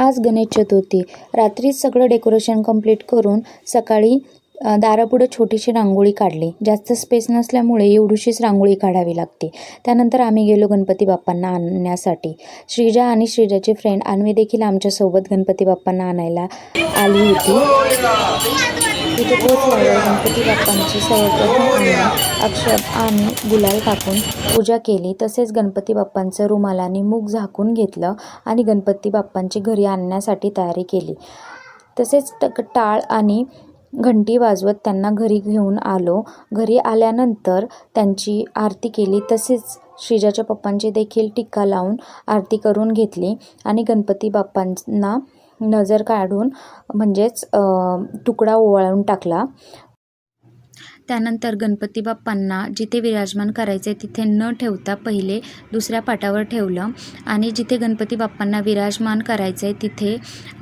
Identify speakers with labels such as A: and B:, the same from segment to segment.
A: आज गणेश चतुर्थी. रात्रीच सगळं डेकोरेशन कंप्लीट करून सकाळी दारापुढं छोटीशी रांगोळी काढली. जास्त स्पेस नसल्यामुळे एवढीशीच रांगोळी काढावी लागते. त्यानंतर आम्ही गेलो गणपती बाप्पांना आणण्यासाठी. श्रीजा आणि श्रीजाची फ्रेंड अन्वी देखील आमच्यासोबत गणपती बाप्पांना आणायला आली होती. तिथे पोचल्यावर गणपती बाप्पांची सर्वप्रथम आम्ही अक्षत आणि गुलाल टाकून पूजा केली. तसेच गणपती बाप्पांचं रुमालाने मूग झाकून घेतलं आणि गणपती बाप्पांची घरी आणण्यासाठी तयारी केली. तसेच टक टाळ आणि घंटी वाजवत त्यांना घरी घेऊन आलो. घरी आल्यानंतर त्यांची आरती केली. तसेच श्रीजाच्या पप्पांची देखील टिक्का लावून आरती करून घेतली आणि गणपती बाप्पांना नजर काढून म्हणजेच तुकडा ओवाळून टाकला. त्यानंतर गणपती बाप्पांना जिथे विराजमान करायचे तिथे न ठेवता पहिले दुसऱ्या पाटावर ठेवलं आणि जिथे गणपती बाप्पांना विराजमान करायचं आहे तिथे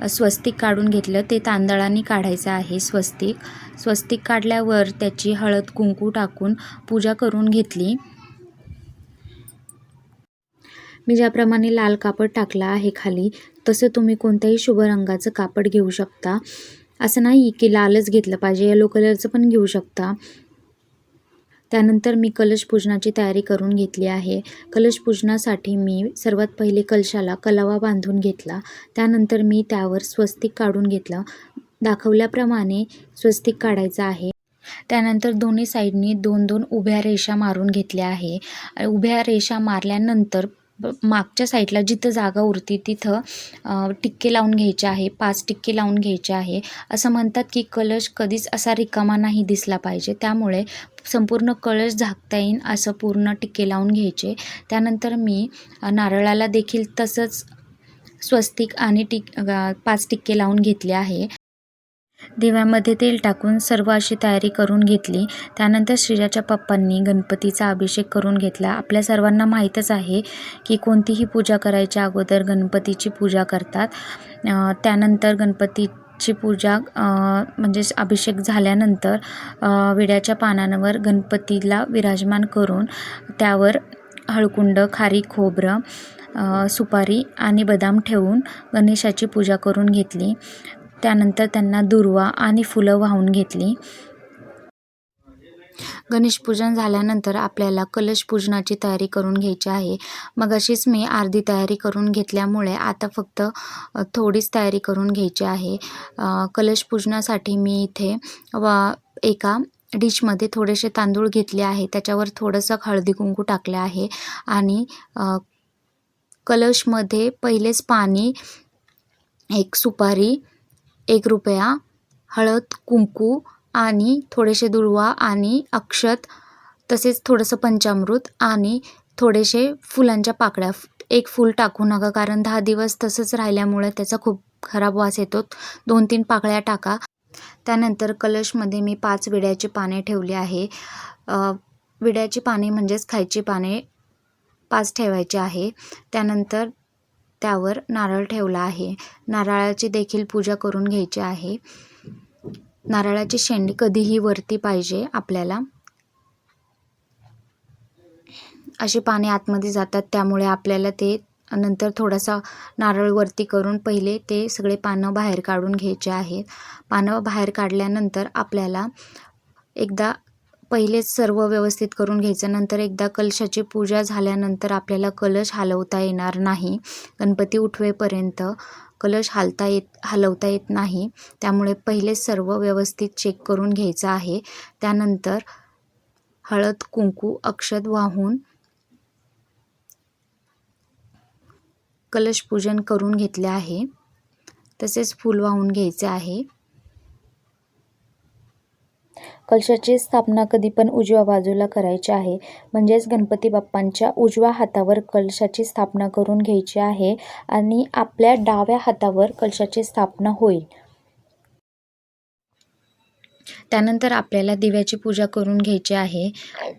A: स्वस्तिक काढून घेतलं. ते तांदळाने काढायचं आहे स्वस्तिक. स्वस्तिक काढल्यावर त्याची हळद कुंकू टाकून पूजा करून घेतली. मी ज्याप्रमाणे लाल कापड टाकला आहे खाली तसं तुम्ही कोणत्याही शुभ रंगाचं कापड घेऊ शकता. असं नाही की लालच घेतलं पाहिजे येलो कलरचं पण घेऊ शकता. त्यानंतर मी कलश पूजनाची तयारी करून घेतली आहे. कलश पूजनासाठी मी सर्वात पहिले कलशाला कलावा बांधून घेतला. त्यानंतर मी त्यावर स्वस्तिक काढून घेतलं. दाखवल्याप्रमाणे स्वस्तिक काढायचं आहे. त्यानंतर दोन्ही साईडनी दोन दोन उभ्या रेषा मारून घेतल्या आहे. उभ्या रेषा मारल्यानंतर मागच्या साईडला जिथं जागा उरती तिथं टिक्के लावून घ्यायचे आहे पाच टिक्के लावून घ्यायचे आहे. असं म्हणतात की कलश कधीच असा रिकामा नाही दिसला पाहिजे. त्यामुळे संपूर्ण कळश झाकता येईन असं पूर्ण टिक्के लावून घ्यायचे. त्यानंतर मी नारळाला देखील तसंच स्वस्तिक आणि टिक पाच टिक्के लावून घेतले आहे. दिव्यामध्ये तेल टाकून सर्व अशी तयारी करून घेतली. त्यानंतर श्रीजाच्या पप्पांनी गणपतीचा अभिषेक करून घेतला. आपल्या सर्वांना माहीतच आहे की कोणतीही पूजा करायच्या अगोदर गणपतीची पूजा करतात. त्यानंतर त्यानंतर गणपतीची पूजा म्हणजे अभिषेक झाल्यानंतर विड्याच्या पानांवर गणपतीला विराजमान करून त्यावर हळकुंड खारी खोबरं सुपारी आणि बदाम ठेवून गणेशाची पूजा करून घेतली. त्यानंतर त्यांना दुर्वा आणि फुलं वाहून घेतली. गणेश पूजन झाल्यानंतर आपल्याला कलश पूजनाची तयारी करून घ्यायची आहे. मग अशीच मी अर्धी तयारी करून घेतल्यामुळे आता फक्त थोडीच तयारी करून घ्यायची आहे. कलश पूजनासाठी मी इथे व एका डिशमध्ये थोडेसे तांदूळ घेतले आहे. त्याच्यावर थोडंसं हळदी कुंकू टाकले आहे. आणि कलशमध्ये पहिलेच पाणी एक सुपारी एक रुपया हळद कुंकू आणि थोडेसे दुर्वा आणि अक्षत तसेच थोडंसं पंचामृत आणि थोडेसे फुलांच्या पाकळ्या. एक फूल टाकू नका कारण दहा दिवस तसंच राहिल्यामुळे त्याचा खूप खराब वास येतो. दोन तीन पाकळ्या टाका. त्यानंतर कलशमध्ये मी पाच विड्याची पाने ठेवली आहे. विड्याची पाने म्हणजेच खायची पाने पाच ठेवायची आहे. त्यानंतर त्यावर नारळ ठेवला आहे. नारळाची देखील पूजा करून घ्यायची आहे. नारळाची शेंडी कधीही वरती पाहिजे आपल्याला. अशी पाने आतमध्ये जातात त्यामुळे आपल्याला ते नंतर थोडासा नारळ वरती करून पहिले ते सगळे पानं बाहेर काढून घ्यायचे आहेत. पानं बाहेर काढल्यानंतर आपल्याला एकदा पहिलेच सर्व व्यवस्थित करून घ्यायचं. नंतर एकदा कलशाची पूजा झाल्यानंतर आपल्याला कलश हलवता येणार नाही. गणपती उठवेपर्यंत कलश हालता येत हलवता येत नाही. त्यामुळे पहिलेच सर्व व्यवस्थित चेक करून घ्यायचं आहे. त्यानंतर हळद कुंकू अक्षत वाहून कलश पूजन करून घेतले आहे. तसेच फूल वाहून घ्यायचे आहे. कलशाची स्थापना कधी पण उजव्या बाजूला करायची आहे. म्हणजेच गणपती बाप्पांच्या उजव्या हातावर कलशाची स्थापना करून घ्यायची आहे आणि आपल्या डाव्या हातावर कलशाची स्थापना होईल. त्यानंतर आपल्याला दिव्याची पूजा करून घ्यायची आहे.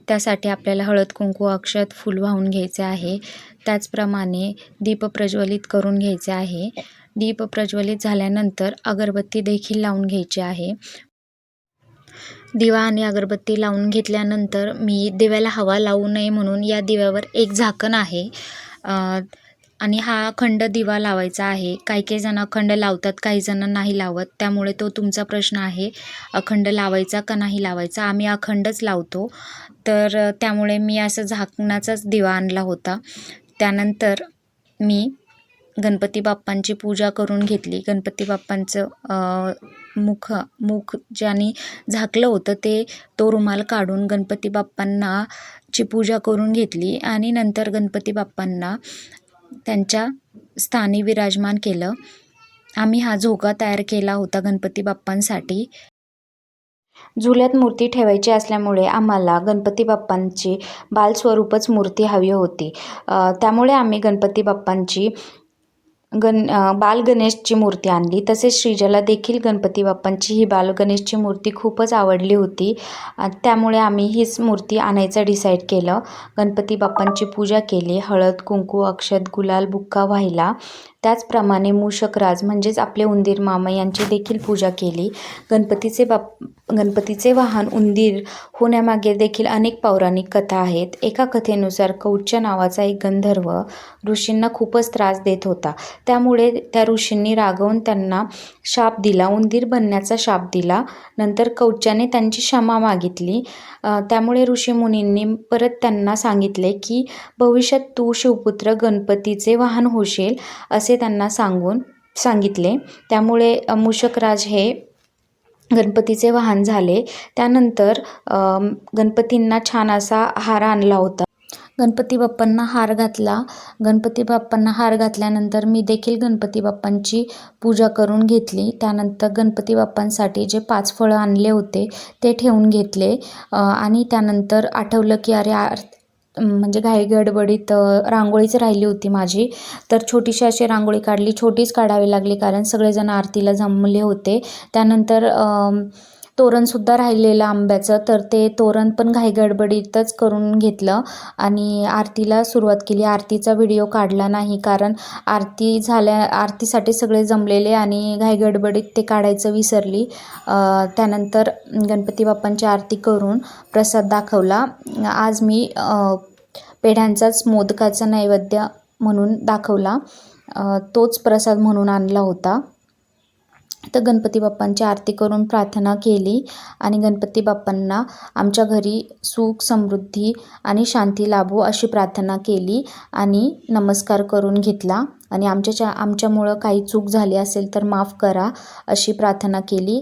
A: त्यासाठी आपल्याला हळद कुंकू अक्षत फूल वाहून घ्यायचे आहे. त्याचप्रमाणे दीप प्रज्वलित करून घ्यायचे आहे. दीप प्रज्वलित झाल्यानंतर अगरबत्ती देखील लावून घ्यायची आहे. दिवा आणि अगरबत्ती लावून घेतल्यानंतर मी दिव्याला हवा लावू नये म्हणून या दिव्यावर एक झाकण आहे. आणि हा अखंड दिवा लावायचा आहे. काही काही जण अखंड लावतात काही जण नाही लावत. त्यामुळे तो तुमचा प्रश्न आहे अखंड लावायचा का नाही लावायचा? आम्ही अखंडच लावतो. तर त्यामुळे मी असं झाकणाचाच दिवा आणला होता. त्यानंतर मी गणपती बाप्पांची पूजा करून घेतली. गणपती बाप्पांचं मुख मुख ज्याने झाकलं होतं ते तो रुमाल काढून गणपती बाप्पांना ची पूजा करून घेतली आणि नंतर गणपती बाप्पांना त्यांच्या स्थानी विराजमान केलं. आम्ही हा झोका तयार केला होता गणपती बाप्पांसाठी. झुल्यात मूर्ती ठेवायची असल्यामुळे आम्हाला गणपती बाप्पांची बालस्वरूपच मूर्ती हवी होती. त्यामुळे आम्ही गणपती बाप्पांची गण बालगणेशची बाल गणेशची मूर्ती आणली. तसेच श्रीजाला देखील गणपती बाप्पांची ही बाल गणेशची मूर्ती खूपच आवडली होती. त्यामुळे आम्ही हीच मूर्ती आणायचं डिसाईड केलं. गणपती बाप्पांची पूजा केली. हळद कुंकू अक्षत गुलाल बुक्का व्हायला. त्याचप्रमाणे मूषकराज म्हणजेच आपले उंदीर मामा यांची देखील पूजा केली. गणपतीचे बाप गणपतीचे वाहन उंदीर होण्यामागे देखील अनेक पौराणिक कथा आहेत. एका कथेनुसार कौच्य नावाचा एक गंधर्व ऋषींना खूपच त्रास देत होता. त्यामुळे त्या ऋषींनी रागवून त्यांना शाप दिला उंदीर बनण्याचा शाप दिला. नंतर कौच्याने त्यांची क्षमा मागितली. त्यामुळे ऋषीमुनींनी परत त्यांना सांगितले की भविष्यात तू शिवपुत्र गणपतीचे वाहन होशील असे त्यांना सांगून सांगितले. त्यामुळे मूषकराज हे गणपतीचे वाहन झाले. त्यानंतर गणपतींना छान असा हार आणला होता. गणपती बाप्पांना हार घातला. गणपती बाप्पांना हार घातल्यानंतर मी देखील गणपती बाप्पांची पूजा करून घेतली. त्यानंतर गणपती बाप्पांसाठी जे पाच फळं आणले होते ते ठेवून घेतले. आणि त्यानंतर आठवलं की अरे आर म्हणजे घाई गडबडीत रांगोळीच राहिली होती माझी. तर छोटीशी अशी रांगोळी काढली छोटीच काढावी लागली कारण सगळेजण आरतीला जमले होते. त्यानंतर तोरणसुद्धा राहिलेलं आंब्याचं तर ते तोरण पण घाई गडबडीतच करून घेतलं आणि आरतीला सुरुवात केली. आरतीचा व्हिडिओ काढला नाही कारण आरती झाल्या आरतीसाठी सगळे जमलेले आणि घाई गडबडीत ते काढायचं विसरली. त्यानंतर गणपती बाप्पांची आरती करून प्रसाद दाखवला. आज मी पेढ्यांचाच मोदकाचा नैवेद्य म्हणून दाखवला. तोच प्रसाद म्हणून आणला होता. तर गणपती बाप्पांची आरती करून प्रार्थना केली आणि गणपती बाप्पांना आमच्या घरी सुख समृद्धी आणि शांती लाभो अशी प्रार्थना केली आणि नमस्कार करून घेतला. आणि आमच्याच्या आमच्यामुळं काही चूक झाली असेल तर माफ करा अशी प्रार्थना केली.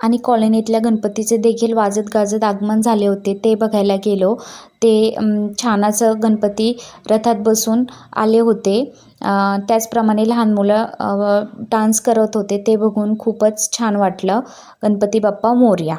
A: आणि कॉलनीतल्या गणपतीचे देखील वाजत गाजत आगमन झाले होते ते बघायला गेलो. ते छानाचं छान असं गणपती रथात बसून आले होते. त्याचप्रमाणे लहान मुलं डान्स करत होते ते बघून खूपच छान वाटलं. गणपती बाप्पा मोरया